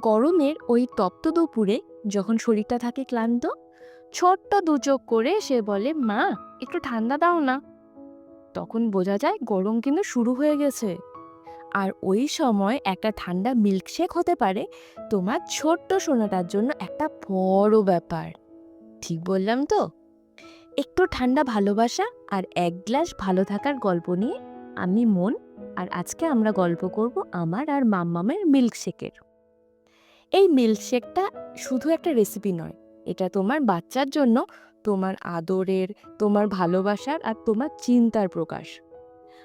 গরমের ওই তপ্ত দুপুরে যখন শরীরটা থাকে ক্লান্ত, ছোট্ট দুচোখ করে সে বলে, মা, একটু ঠান্ডা দাও না। তখন বোঝা যায় গরম কিন্তু শুরু হয়ে গেছে। আর ওই সময় একটা ঠান্ডা মিল্কশেক হতে পারে, তোমার ছোট্ট সোনাটার জন্য একটা বড় ব্যাপার। ঠিক বললাম তো? একটু ঠান্ডা ভালোবাসা আর এক গ্লাস ভালো থাকার গল্প নিয়ে আমি মন, আর আজকে আমরা গল্প করব আমার আর মাম্মামের মিল্কশেকের। এই মিল্কশেকটা শুধু একটা রেসিপি নয়। এটা তোমার বাচ্চার জন্য, তোমার আদরের, তোমার ভালোবাসার আর তোমার চিন্তার প্রকাশ।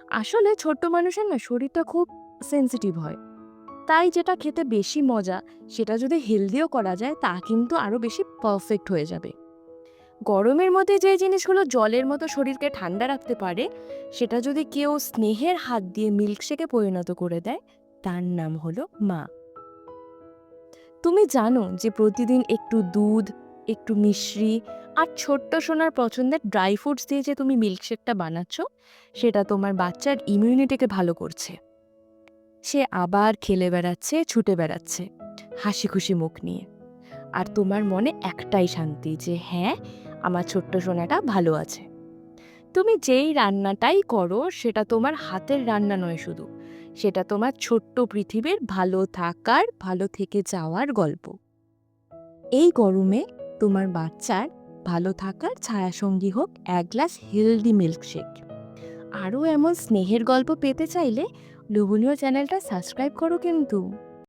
আসলে ছোট্ট মানুষের না শরীরটা খুব সেন্সিটিভ হয়। তাই যেটা খেতে বেশি মজা, সেটা যদি হেলদিও করা যায়, তা কিন্তু আরও বেশি পারফেক্ট হয়ে যাবে। গরমের মধ্যে যে জিনিসগুলো জলের মতো শরীরকে ঠান্ডা রাখতে পারে, সেটা যদি কেউ স্নেহের হাত দিয়ে মিল্কশেকে পরিণত করে দেয়, তার নাম হলো মা। তুমি জানো যে প্রতিদিন একটু দুধ, একটু মিশ্রি আর ছোট্ট সোনার পছন্দের ড্রাই ফ্রুটস দিয়ে যে তুমি মিল্কশেকটা বানাচ্ছ, সেটা তোমার বাচ্চার ইমিউনিটিকে ভালো করছে। সে আবার খেলে বেড়াচ্ছে, ছুটে বেড়াচ্ছে হাসি খুশি মুখ নিয়ে। আর তোমার মনে একটাই শান্তি যে হ্যাঁ আমার ছোট্ট সোনাটা ভালো আছে। তুমি যেই রান্নাটাই করো, সেটা তোমার হাতের রান্না নয় শুধু। সেটা তোমার ছোট্ট পৃথিবীর ভালো থাকার, ভালো থেকে যাওয়ার গল্প। এই গরমে তোমার বাচ্চার ভালো থাকার ছায়াসঙ্গী হোক এক গ্লাস হেলদি মিল্কশেক। আরও এমন স্নেহের গল্প পেতে চাইলে লোভনীয় চ্যানেলটা সাবস্ক্রাইব করো কিন্তু।